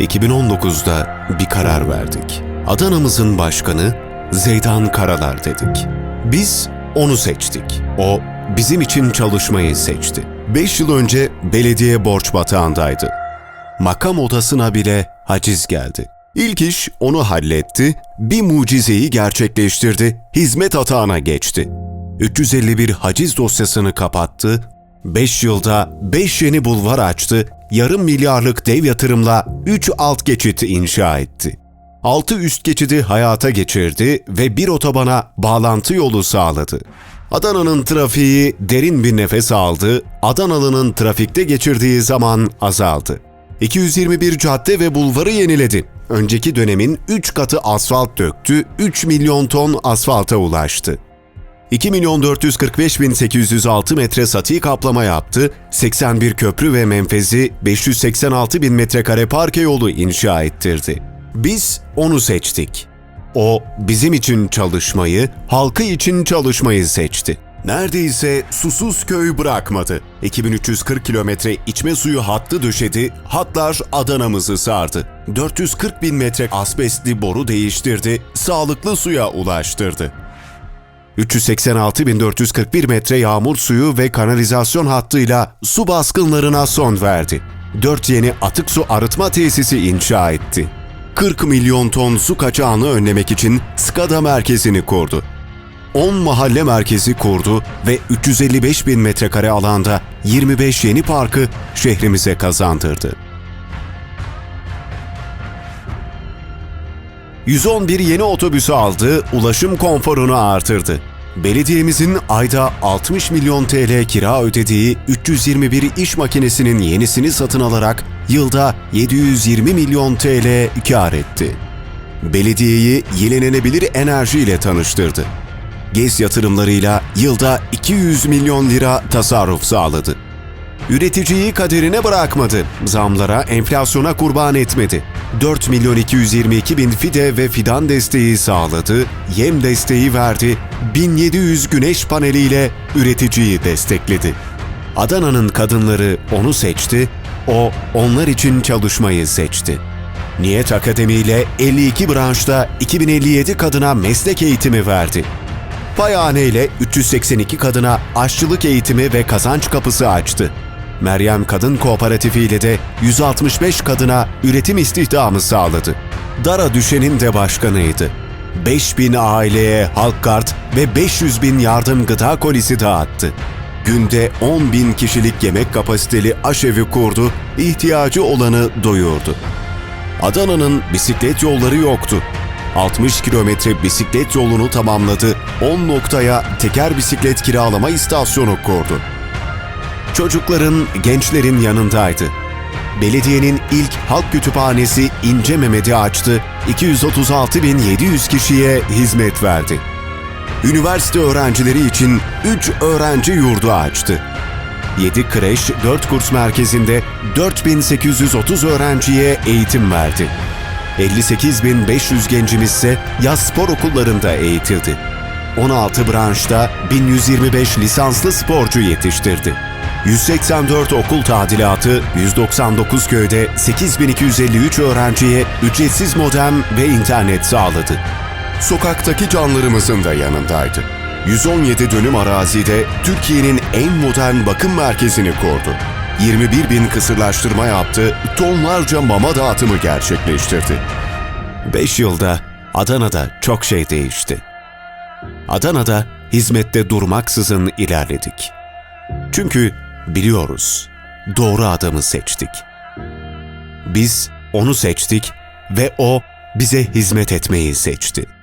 2019'da bir karar verdik. Adana'mızın başkanı Zeydan Karalar dedik. Biz onu seçtik. O bizim için çalışmayı seçti. 5 yıl önce belediye borç batağındaydı. Makam odasına bile haciz geldi. İlk iş onu halletti, bir mucizeyi gerçekleştirdi, hizmet atağına geçti. 351 haciz dosyasını kapattı, 5 yılda 5 yeni bulvar açtı, yarım milyarlık dev yatırımla 3 alt geçit inşa etti. 6 üst geçidi hayata geçirdi ve bir otobana bağlantı yolu sağladı. Adana'nın trafiği derin bir nefes aldı, Adanalı'nın trafikte geçirdiği zaman azaldı. 221 cadde ve bulvarı yeniledi. Önceki dönemin 3 katı asfalt döktü, 3 milyon ton asfalta ulaştı. 2 milyon 445 bin 806 metre sati kaplama yaptı, 81 köprü ve menfezi 586 bin metrekare parke yolu inşa ettirdi. Biz onu seçtik. O bizim için çalışmayı, halkı için çalışmayı seçti. Neredeyse susuz köy bırakmadı. 2340 kilometre içme suyu hattı döşedi, hatlar Adana'mızı sardı. 440 bin metre asbestli boru değiştirdi, sağlıklı suya ulaştırdı. 386.441 metre yağmur suyu ve kanalizasyon hattıyla su baskınlarına son verdi. 4 yeni atık su arıtma tesisi inşa etti. 40 milyon ton su kaçağını önlemek için SKADA merkezini kurdu. 10 mahalle merkezi kurdu ve 355 bin metrekare alanda 25 yeni parkı şehrimize kazandırdı. 111 yeni otobüsü aldı, ulaşım konforunu artırdı. Belediyemizin ayda 60 milyon TL kira ödediği 321 iş makinesinin yenisini satın alarak yılda 720 milyon TL kar etti. Belediyeyi yenilenebilir enerjiyle tanıştırdı. GES yatırımlarıyla yılda 200 milyon lira tasarruf sağladı. Üreticiyi kaderine bırakmadı. Zamlara, enflasyona kurban etmedi. 4 milyon 222 bin fide ve fidan desteği sağladı, yem desteği verdi, 1700 güneş paneliyle üreticiyi destekledi. Adana'nın kadınları onu seçti, o onlar için çalışmayı seçti. Niyet Akademi ile 52 branşta 2057 kadına meslek eğitimi verdi. Payhane ile 382 kadına aşçılık eğitimi ve kazanç kapısı açtı. Meryem Kadın Kooperatifi ile de 165 kadına üretim istihdamı sağladı. Dara düşenin de başkanıydı. 5000 aileye halk kart ve 500 bin yardım gıda kolisi dağıttı. Günde 10 bin kişilik yemek kapasiteli aşevi kurdu, ihtiyacı olanı doyurdu. Adana'nın bisiklet yolları yoktu. 60 kilometre bisiklet yolunu tamamladı, 10 noktaya teker bisiklet kiralama istasyonu kurdu. Çocukların, gençlerin yanındaydı. Belediyenin ilk halk kütüphanesi İnce Mehmet'i açtı, 236.700 kişiye hizmet verdi. Üniversite öğrencileri için 3 öğrenci yurdu açtı. 7 kreş, 4 kurs merkezinde 4830 öğrenciye eğitim verdi. 58.500 gencimiz ise yaz spor okullarında eğitildi. 16 branşta 1125 lisanslı sporcu yetiştirdi. 184 okul tadilatı, 199 köyde 8253 öğrenciye ücretsiz modem ve internet sağladı. Sokaktaki canlarımızın da yanındaydı. 117 dönüm arazide Türkiye'nin en modern bakım merkezini kurdu. 21 bin kısırlaştırma yaptı, tonlarca mama dağıtımı gerçekleştirdi. 5 yılda Adana'da çok şey değişti. Adana'da hizmette durmaksızın ilerledik. Çünkü biliyoruz, doğru adamı seçtik. Biz onu seçtik ve o bize hizmet etmeyi seçti.